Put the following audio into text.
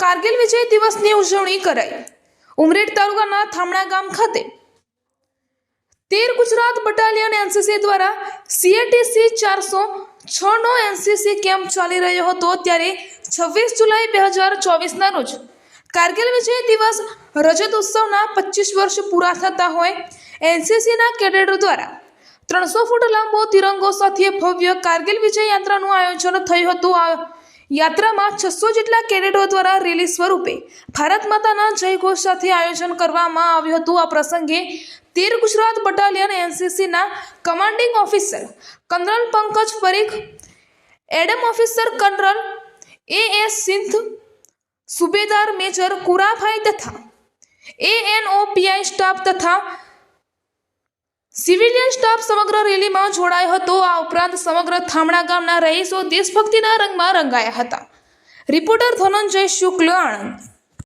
કારગિલ વિજય દિવસની ઉજવણી કરાઈ. ઉમરેઠ તાલુકાના થામણા ગામ ખાતે તેર ગુજરાત બટાલિયન એનસીસી દ્વારા સીએટીસી ચારસો છનો એનસીસી કેમ્પ ચાલી રહ્યો હતો ત્યારે છવ્વીસ જુલાઈ બે હજાર ચોવીસના રોજ કારગિલ વિજય દિવસ રજત ઉત્સવના પચીસ વર્ષ પૂરા થતા હોય એનસીસીના કેડેટો દ્વારા ત્રણસો ફૂટ લાંબો તિરંગો સાથે ભવ્ય કારગિલ વિજય યાત્રાનું આયોજન થયું હતું. આ યાત્રામાં છસો જેટલા કેડેટો દ્વારા રેલી સ્વરૂપે ભારત માતાના જય ઘોષ સાથે આયોજન કરવામાં આવ્યું હતું. આ પ્રસંગે તેર Gujarat battalion એનસીસીના commanding officer colonel Pankaj Parikh, adm officer colonel A S Sindh, સુબેદાર major Kurabhai તથા એએનઓ પીઆઈ સ્ટાફ તથા સિવિલિયન સ્ટાફ સમગ્ર રેલીમાં જોડાયો હતો. આ ઉપરાંત સમગ્ર થામણા ગામના રહીશો દેશભક્તિના રંગમાં રંગાયા હતા. રિપોર્ટર ધનંજય શુક્લ આણંદ